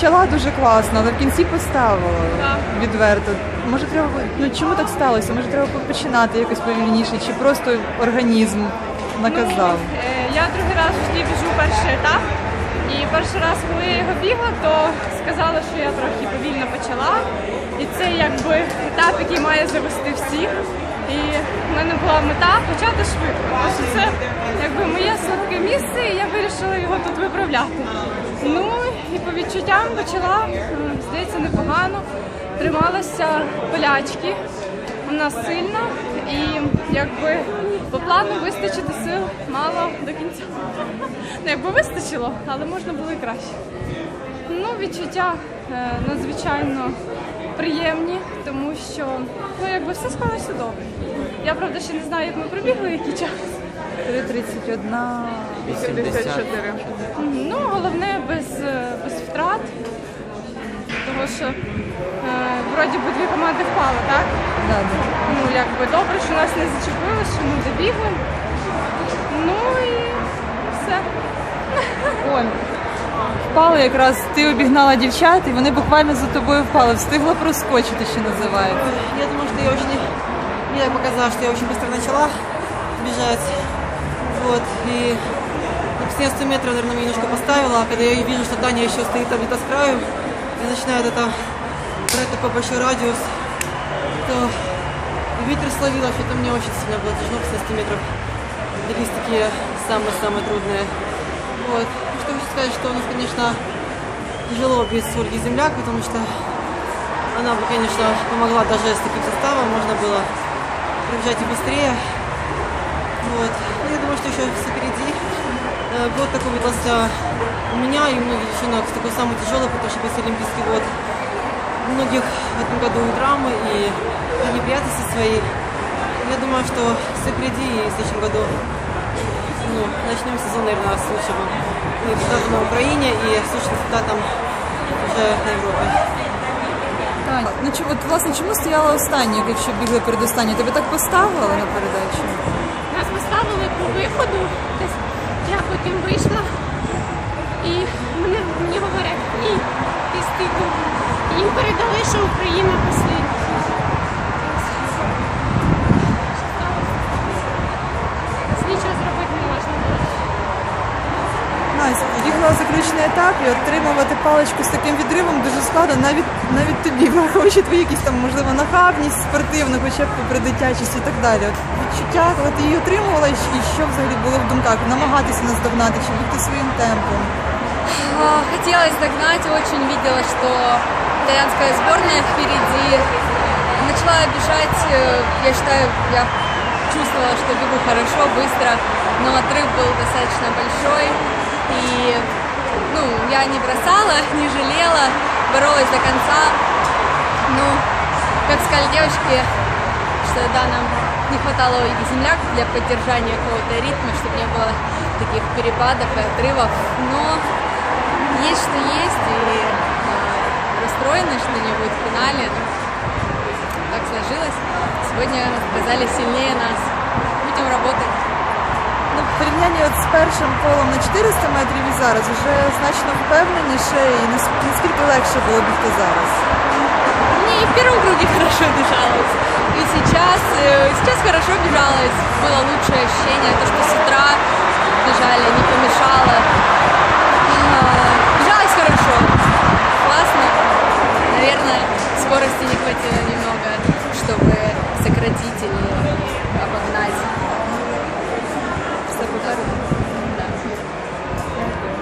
почала дуже класно, але в кінці поставила Так. відверто. Може, треба ну чому так сталося? Може, треба починати якось повільніше, чи просто організм наказав? Ну, е, я другий раз в житті біжу перший етап. І перший раз, коли я його бігла, то сказала, що я трохи повільно почала. І це якби етап, який має завести всіх. І в мене була мета почати швидко. Тому що це якби моє слабке місце, і я вирішила його тут виправляти. Ну і по відчуттям почала, здається, непогано. Трималася полячки. Вона сильна і якби по плану вистачити сил мало до кінця. Ну, якби вистачило, але можна було і краще. Ну, відчуття е, надзвичайно приємні, тому що ну, якби все склалося добре. Я правда ще не знаю, як ми пробігли, який час. 3.31. 84. Ну, головне без, е, без втрат, тому що е, вроді би дві команди впали, так? Да, да. Ну, якби добре, що нас не зачепили, що ми добігли. Ну і все. Ой, впали якраз, ти обігнала дівчат, і вони буквально за тобою впали. Встигла проскочити, що називається. Я думаю, что я очень... Мне так показалось, что я очень быстро начала бежать. Вот, и на последние 100 метров, наверное, меня немножко поставила, а когда я вижу, что Таня еще стоит там где-то с краю, и начинает это брать такой большой радиус, то ветер словила, что-то мне очень сильно было тяжело, после 100 метров дались такие самые-самые трудные. Вот. Сказать, что у нас, конечно, тяжело без Ольги Земляк, потому что она бы, конечно, помогла даже с таким составом, можно было пробежать и быстрее. Вот. Я думаю, что еще все впереди. Э, Год такой выдался у меня и у многих девчонок такой самый тяжелый, потому что после Олимпийский год у многих в этом году и травмы, и неприятности свои. Я думаю, что все впереди, и в следующем году ну, начнем сезон, наверное, с лучшего и результата на Украине, и с лучшим результатом уже на. Тань, ну чому, от, власне, чому стояла останньою, якщо бігли перед останньою? Тебе так поставили на передачу? Нас поставили по виходу, десь я потім вийшла, і мене, мені говорять, ні, ти стику. Їм передали, що Україна послідня. Нічого зробити не можна було Настя, бігла заключний етап і отримувати паличку з таким відривом дуже складно, навіть навіть тобі, враховуючи твої якісь там, можливо, нахабність спортивну, хоча б попри дитячість і так далі. От відчуття, коли ти її отримувала, і що- і що взагалі було в думках? Намагатися наздогнати чи бігти своїм темпом. А, Хотелось догнать, очень видела, что итальянская сборная впереди. Начала бежать, э, я считаю, я чувствовала, что бегу хорошо, быстро, но отрыв был достаточно большой. И ну, я не бросала, не жалела, боролась до конца. Ну, как сказали девочки, что да, нам не хватало Земляк для поддержания какого-то ритма, чтобы не было таких перепадов и отрывов. Но есть что есть, и э, расстроены, что не будет в финале. Ну, так сложилось. Сегодня оказались сильнее нас. Будем работать Ну, в порівнянні от з першим колом на 400 метрів і зараз вже значно впевненіше і нас- наскільки легше було бігти зараз. Мне и в первом круге хорошо бежалось. И сейчас, э, сейчас хорошо бежалось. Было лучшее ощущение, то, что с утра бежали, не помешало. А, Бежалось хорошо, классно. Наверное, скорости не хватило немного, чтобы сократить или